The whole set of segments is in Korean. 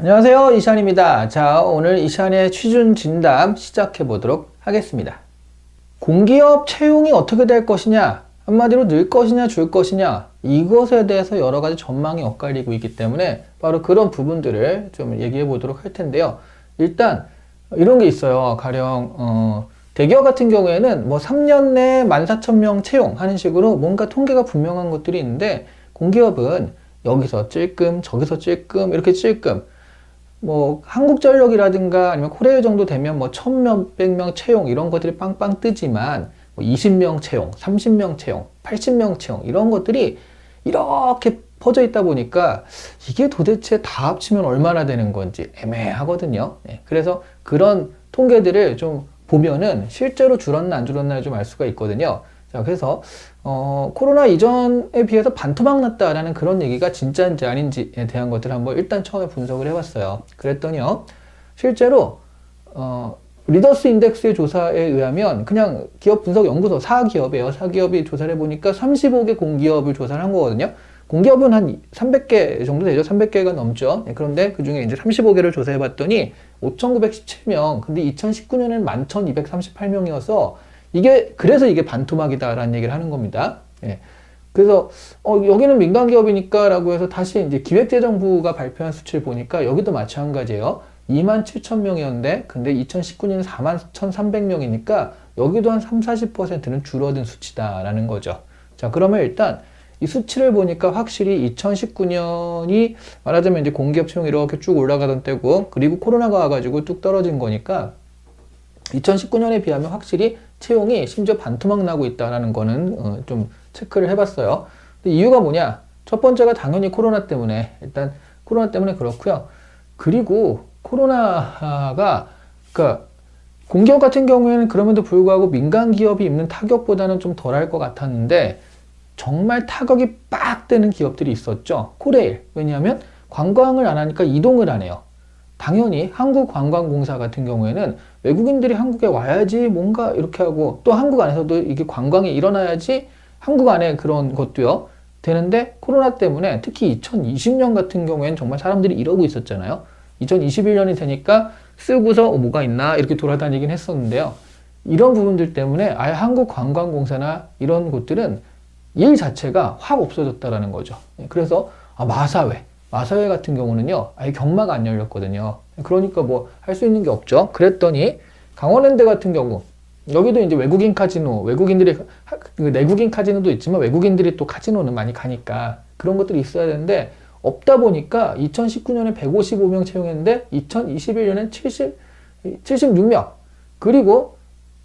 안녕하세요. 이šan입니다. 자 오늘 이샨의 취준 진담 시작해 보도록 하겠습니다. 공기업 채용이 어떻게 될 것이냐 한마디로 늘 것이냐 줄 것이냐 이것에 대해서 여러 가지 전망이 엇갈리고 있기 때문에 바로 그런 부분들을 좀 얘기해 보도록 할 텐데요. 일단 이런 게 있어요. 가령 어, 대기업 같은 경우에는 뭐 3년 내에 14,000명 채용하는 식으로 뭔가 통계가 분명한 것들이 있는데 공기업은 여기서 찔끔 저기서 찔끔 이렇게 찔끔 뭐 한국전력이라든가 아니면 코레일 정도 되면 뭐 천몇백 명 채용 이런 것들이 빵빵 뜨지만 뭐 20명 채용, 30명 채용, 80명 채용 이런 것들이 이렇게 퍼져 있다 보니까 이게 도대체 다 합치면 얼마나 되는 건지 애매하거든요. 네, 그래서 그런 통계들을 좀 보면은 실제로 줄었나 안 줄었나 좀알 수가 있거든요. 자, 그래서 어, 코로나 이전에 비해서 반토막 났다라는 그런 얘기가 진짜인지 아닌지에 대한 것들을 한번 일단 처음에 분석을 해봤어요. 그랬더니요, 실제로 어, 리더스 인덱스의 조사에 의하면 그냥 기업 분석 연구소 사기업이에요. 사기업이 조사를 해보니까 35개 공기업을 조사를 한 거거든요. 공기업은 한 300개 정도 되죠. 300개가 넘죠. 네, 그런데 그 중에 이제 35개를 조사해 봤더니 5,917명. 근데 2019년에는 11,238명이어서 이게 그래서 이게 반토막이다라는 얘기를 하는 겁니다. 예. 그래서 어, 여기는 민간 기업이니까라고 해서 다시 이제 기획재정부가 발표한 수치를 보니까 여기도 마찬가지예요. 2만 7천 명이었는데 근데 2019년에 4만 1,300명이니까 여기도 한 3, 40%는 줄어든 수치다라는 거죠. 자, 그러면 일단 이 수치를 보니까 확실히 2019년이 말하자면 이제 공기업 채용이 이렇게 쭉 올라가던 때고 그리고 코로나가 와가지고 뚝 떨어진 거니까 2019년에 비하면 확실히 채용이 심지어 반토막 나고 있다라는 거는 어, 좀 체크를 해봤어요. 이유가 뭐냐? 첫 번째가 당연히 코로나 때문에 일단 코로나 때문에 그렇고요. 그리고 코로나가 그러니까 공기업 같은 경우에는 그럼에도 불구하고 민간 기업이 입는 타격보다는 좀 덜할 것 같았는데 정말 타격이 빡 되는 기업들이 있었죠. 코레일. 왜냐하면 관광을 안 하니까 이동을 안 해요. 당연히 한국관광공사 같은 경우에는 외국인들이 한국에 와야지 뭔가 이렇게 하고 또 한국 안에서도 이게 관광이 일어나야지 한국 안에 그런 것도요. 되는데 코로나 때문에 특히 2020년 같은 경우에는 정말 사람들이 이러고 있었잖아요. 2021년이 되니까 쓰고서 어, 뭐가 있나 이렇게 돌아다니긴 했었는데요. 이런 부분들 때문에 아예 한국관광공사나 이런 곳들은 일 자체가 확 없어졌다라는 거죠. 그래서 아, 마사회, 마사회 같은 경우는요, 아예 경마가 안 열렸거든요. 그러니까 뭐 할 수 있는 게 없죠. 그랬더니 강원랜드 같은 경우 여기도 이제 외국인 카지노, 외국인들이 그 내국인 카지노도 있지만 외국인들이 또 카지노는 많이 가니까 그런 것들이 있어야 되는데 없다 보니까 2019년에 155명 채용했는데 2021년엔 70, 76명. 그리고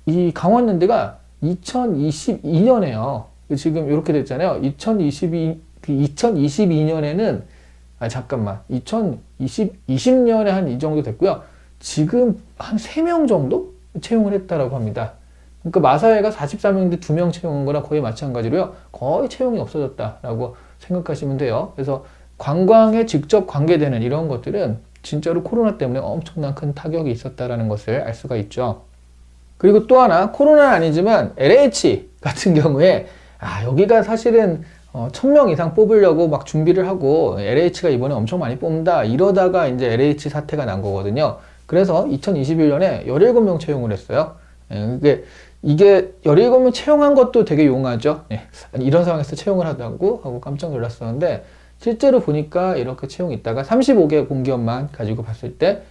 이 강원랜드가 2022년에요. 지금 이렇게 됐잖아요. 2022, 2022년에는, 아, 잠깐만. 2020, 20년에 한 이 정도 됐고요. 지금 한 3명 정도 채용을 했다라고 합니다. 그러니까 마사회가 44명인데 2명 채용한 거랑 거의 마찬가지로요. 거의 채용이 없어졌다라고 생각하시면 돼요. 그래서 관광에 직접 관계되는 이런 것들은 진짜로 코로나 때문에 엄청난 큰 타격이 있었다라는 것을 알 수가 있죠. 그리고 또 하나, 코로나는 아니지만 LH 같은 경우에 아, 여기가 사실은 어, 1000명 이상 뽑으려고 막 준비를 하고 LH가 이번에 엄청 많이 뽑는다 이러다가 이제 LH 사태가 난 거거든요. 그래서 2021년에 17명 채용을 했어요. 예, 이게 이게 17명 채용한 것도 되게 용하죠. 예, 이런 상황에서 채용을 하다고 하고 깜짝 놀랐었는데 실제로 보니까 이렇게 채용이 있다가 35개 공기업만 가지고 봤을 때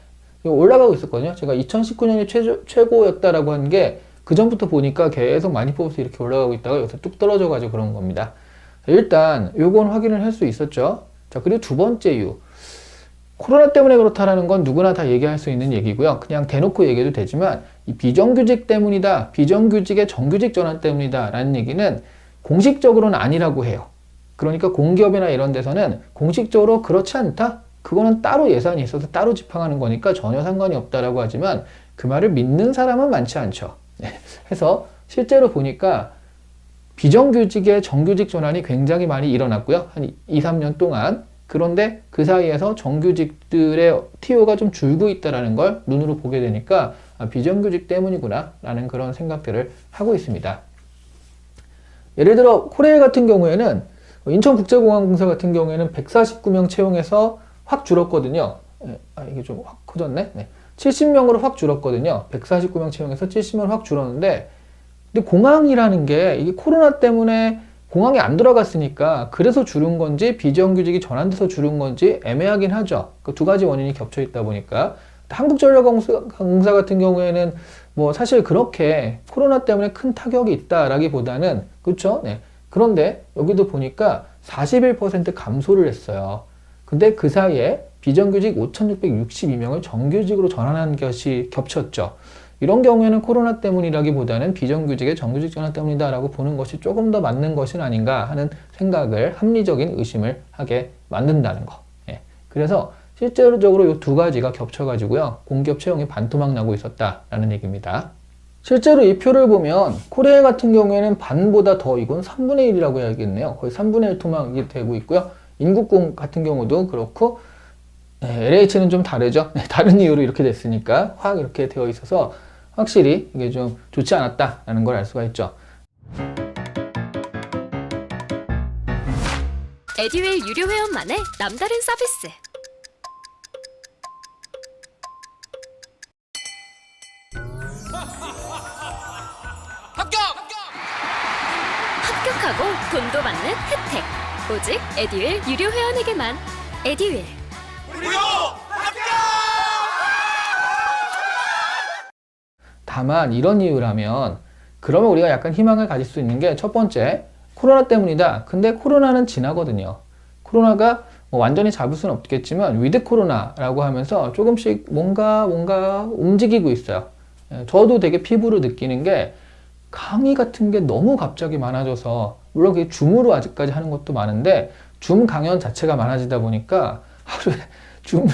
올라가고 있었거든요. 제가 2019년이 최저, 최고였다라고 한 게 그 전부터 보니까 계속 많이 뽑아서 이렇게 올라가고 있다가 여기서 뚝 떨어져가지고 그런 겁니다. 일단 요건 확인을 할 수 있었죠. 자 그리고 두 번째 이유. 코로나 때문에 그렇다라는 건 누구나 다 얘기할 수 있는 얘기고요. 그냥 대놓고 얘기해도 되지만 이 비정규직 때문이다. 비정규직의 정규직 전환 때문이다. 라는 얘기는 공식적으로는 아니라고 해요. 그러니까 공기업이나 이런 데서는 공식적으로 그렇지 않다? 그거는 따로 예산이 있어서 따로 집행하는 거니까 전혀 상관이 없다라고 하지만 그 말을 믿는 사람은 많지 않죠. 해서 실제로 보니까 비정규직의 정규직 전환이 굉장히 많이 일어났고요. 한 2, 3년 동안. 그런데 그 사이에서 정규직들의 TO가 좀 줄고 있다는 걸 눈으로 보게 되니까 아, 비정규직 때문이구나 라는 그런 생각들을 하고 있습니다. 예를 들어 코레일 같은 경우에는 인천국제공항공사 같은 경우에는 149명 채용해서 확 줄었거든요. 예, 아, 이게 좀 확 커졌네. 네. 70명으로 확 줄었거든요. 149명 채용해서 70명 확 줄었는데, 근데 공항이라는 게 이게 코로나 때문에 공항에 안 들어갔으니까 그래서 줄은 건지 비정규직이 전환돼서 줄은 건지 애매하긴 하죠. 그 두 가지 원인이 겹쳐 있다 보니까 한국전력공사 같은 경우에는 뭐 사실 그렇게 코로나 때문에 큰 타격이 있다라기보다는 그렇죠. 네. 그런데 여기도 보니까 41% 감소를 했어요. 근데 그 사이에 비정규직 5,662명을 정규직으로 전환한 것이 겹쳤죠. 이런 경우에는 코로나 때문이라기보다는 비정규직의 정규직 전환 때문이다라고 보는 것이 조금 더 맞는 것은 아닌가 하는 생각을 합리적인 의심을 하게 만든다는 거. 예. 그래서 실제로적으로 이 두 가지가 겹쳐가지고요. 공기업 채용이 반토막 나고 있었다라는 얘기입니다. 실제로 이 표를 보면 코레일 같은 경우에는 반보다 더 이건 3분의 1이라고 해야겠네요. 거의 3분의 1 토막이 되고 있고요. 인국공 같은 경우도 그렇고 네, LH는 좀 다르죠. 네, 다른 이유로 이렇게 됐으니까 확 이렇게 되어 있어서 확실히 이게 좀 좋지 않았다라는 걸 알 수가 있죠. 에듀윌 유료 회원만의 남다른 서비스. 합격하고 돈도 받는 혜택. 오직 에듀윌 유료 회원에게만. 에듀윌. 다만 이런 이유라면 그러면 우리가 약간 희망을 가질 수 있는 게 첫 번째 코로나 때문이다. 근데 코로나는 지나거든요. 코로나가 뭐 완전히 잡을 수는 없겠지만 위드 코로나라고 하면서 조금씩 뭔가 뭔가 움직이고 있어요. 예, 저도 되게 피부로 느끼는 게 강의 같은 게 너무 갑자기 많아져서 물론 그게 줌으로 아직까지 하는 것도 많은데 줌 강연 자체가 많아지다 보니까 하루에 줌을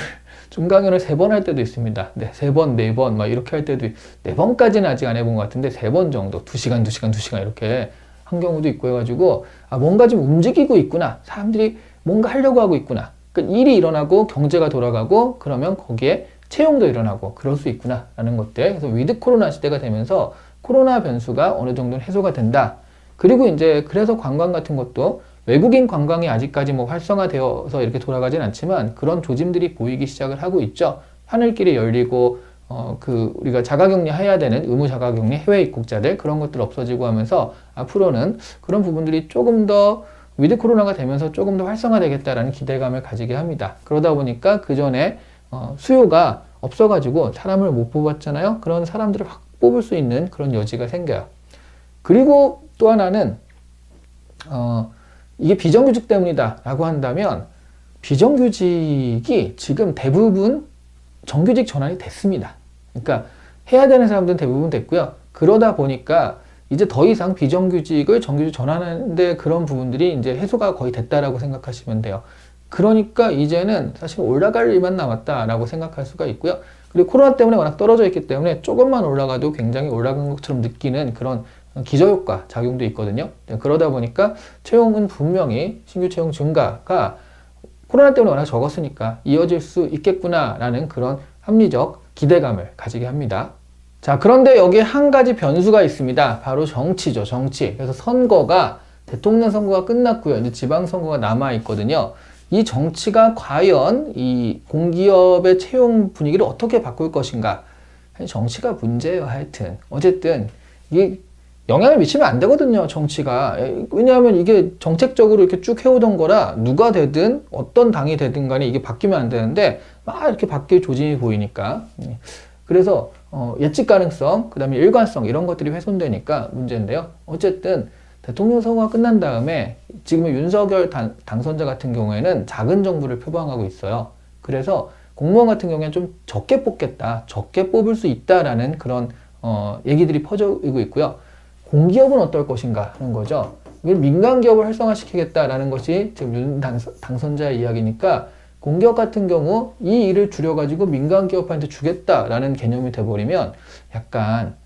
줌 강연을 세 번 할 때도 있습니다. 네, 세 번, 네 번, 막 이렇게 할 때도, 있- 네 번까지는 아직 안 해본 것 같은데, 세 번 정도, 두 시간, 두 시간, 두 시간 이렇게 한 경우도 있고 해가지고, 아, 뭔가 좀 움직이고 있구나. 사람들이 뭔가 하려고 하고 있구나. 그 일이 일어나고 경제가 돌아가고, 그러면 거기에 채용도 일어나고, 그럴 수 있구나. 라는 것들. 그래서 위드 코로나 시대가 되면서 코로나 변수가 어느 정도는 해소가 된다. 그리고 이제 그래서 관광 같은 것도 외국인 관광이 아직까지 뭐 활성화되어서 이렇게 돌아가진 않지만 그런 조짐들이 보이기 시작을 하고 있죠. 하늘길이 열리고 어 그 우리가 자가격리 해야 되는 의무 자가격리 해외 입국자들 그런 것들 없어지고 하면서 앞으로는 그런 부분들이 조금 더 위드 코로나가 되면서 조금 더 활성화되겠다라는 기대감을 가지게 합니다. 그러다 보니까 그 전에 어 수요가 없어가지고 사람을 못 뽑았잖아요. 그런 사람들을 확 뽑을 수 있는 그런 여지가 생겨요. 그리고 또 하나는 어, 이게 비정규직 때문이다 라고 한다면 비정규직이 지금 대부분 정규직 전환이 됐습니다. 그러니까 해야 되는 사람들은 대부분 됐고요. 그러다 보니까 이제 더 이상 비정규직을 정규직 전환하는데 그런 부분들이 이제 해소가 거의 됐다라고 생각하시면 돼요. 그러니까 이제는 사실 올라갈 일만 남았다라고 생각할 수가 있고요. 그리고 코로나 때문에 워낙 떨어져 있기 때문에 조금만 올라가도 굉장히 올라간 것처럼 느끼는 그런 기저효과 작용도 있거든요. 네, 그러다 보니까 채용은 분명히 신규 채용 증가가 코로나 때문에 워낙 적었으니까 이어질 수 있겠구나라는 그런 합리적 기대감을 가지게 합니다. 자, 그런데 여기에 한 가지 변수가 있습니다. 바로 정치죠, 정치. 그래서 선거가, 대통령 선거가 끝났고요. 이제 지방 선거가 남아 있거든요. 이 정치가 과연 이 공기업의 채용 분위기를 어떻게 바꿀 것인가. 정치가 문제예요, 하여튼. 어쨌든, 이게 영향을 미치면 안 되거든요, 정치가. 에, 왜냐하면 이게 정책적으로 이렇게 쭉 해오던 거라 누가 되든 어떤 당이 되든 간에 이게 바뀌면 안 되는데 막 이렇게 바뀔 조짐이 보이니까. 음. 그래서 어, 예측 가능성, 그 다음에 일관성 이런 것들이 훼손되니까 문제인데요. 어쨌든 대통령 선거가 끝난 다음에 지금의 윤석열 당, 당선자 같은 경우에는 작은 정부를 표방하고 있어요. 그래서 공무원 같은 경우에는 좀 적게 뽑겠다, 적게 뽑을 수 있다라는 그런 어, 얘기들이 퍼지고 있고요. 공기업은 어떨 것인가 하는 거죠. 이걸 민간 기업을 활성화시키겠다라는 것이 지금 윤 당선, 당선 자의 이야기니까 공기업 같은 경우 이 일을 줄여가지고 민간 기업한테 주겠다라는 개념이 돼버리면 약간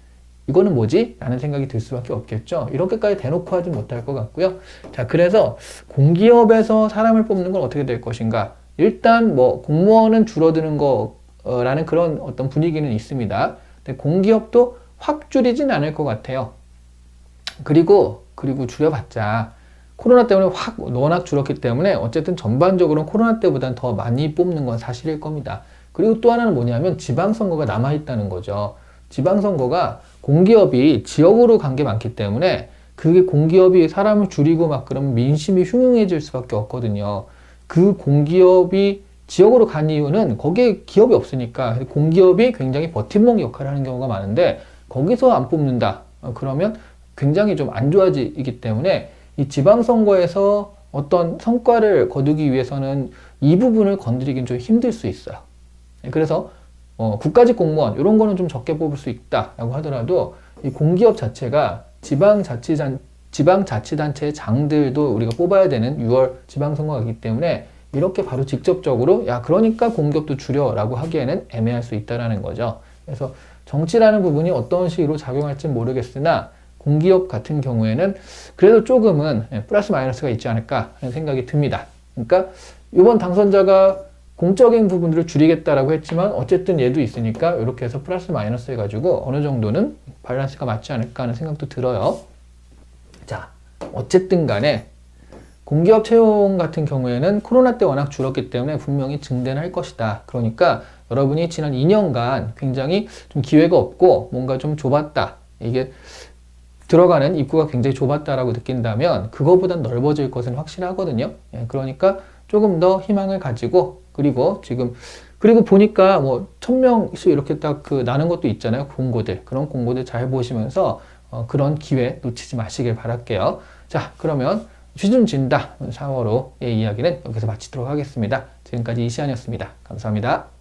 이거는 뭐지? 라는 생각이 들 수밖에 없겠죠. 이렇게까지 대놓고 하지 못할 것 같고요. 자, 그래서 공기업에서 사람을 뽑는 건 어떻게 될 것인가? 일단 뭐 공무원은 줄어드는 거라는 그런 어떤 분위기는 있습니다. 근데 공기업도 확 줄이진 않을 것 같아요. 그리고 그리고 줄여봤자 코로나 때문에 확 워낙 줄었기 때문에 어쨌든 전반적으로 코로나 때보다는 더 많이 뽑는 건 사실일 겁니다. 그리고 또 하나는 뭐냐면 지방선거가 남아있다는 거죠. 지방선거가 공기업이 지역으로 간 게 많기 때문에 그게 공기업이 사람을 줄이고 막 그러면 민심이 흉흉해질 수밖에 없거든요. 그 공기업이 지역으로 간 이유는 거기에 기업이 없으니까 공기업이 굉장히 버팀목 역할을 하는 경우가 많은데 거기서 안 뽑는다. 어, 그러면 굉장히 좀 안 좋아지기 때문에 이 지방선거에서 어떤 성과를 거두기 위해서는 이 부분을 건드리긴 좀 힘들 수 있어요. 네, 그래서 어, 국가직 공무원 이런 거는 좀 적게 뽑을 수 있다라고 하더라도 이 공기업 자체가 지방자치단 지방자치단체의 장들도 우리가 뽑아야 되는 6월 지방선거가 있기 때문에 이렇게 바로 직접적으로 야 그러니까 공기업도 줄여라고 하기에는 애매할 수 있다라는 거죠. 그래서 정치라는 부분이 어떤 식으로 작용할지 모르겠으나 공기업 같은 경우에는 그래도 조금은 예, 플러스 마이너스가 있지 않을까 하는 생각이 듭니다. 그러니까 이번 당선자가 공적인 부분들을 줄이겠다라고 했지만 어쨌든 얘도 있으니까 이렇게 해서 플러스 마이너스 해가지고 어느 정도는 밸런스가 맞지 않을까 하는 생각도 들어요. 자, 어쨌든 간에 공기업 채용 같은 경우에는 코로나 때 워낙 줄었기 때문에 분명히 증대는 할 것이다. 그러니까 여러분이 지난 2년간 굉장히 좀 기회가 없고 뭔가 좀 좁았다. 이게 들어가는 입구가 굉장히 좁았다라고 느낀다면 그거보단 넓어질 것은 확실하거든요. 예, 그러니까 조금 더 희망을 가지고 그리고 지금 그리고 보니까 뭐 천명씩 이렇게 딱 그 나는 것도 있잖아요. 공고들 그런 공고들 잘 보시면서 어, 그런 기회 놓치지 마시길 바랄게요. 자 그러면 취준 진다 4월호의 이야기는 여기서 마치도록 하겠습니다. 지금까지 이시안이었습니다. 감사합니다.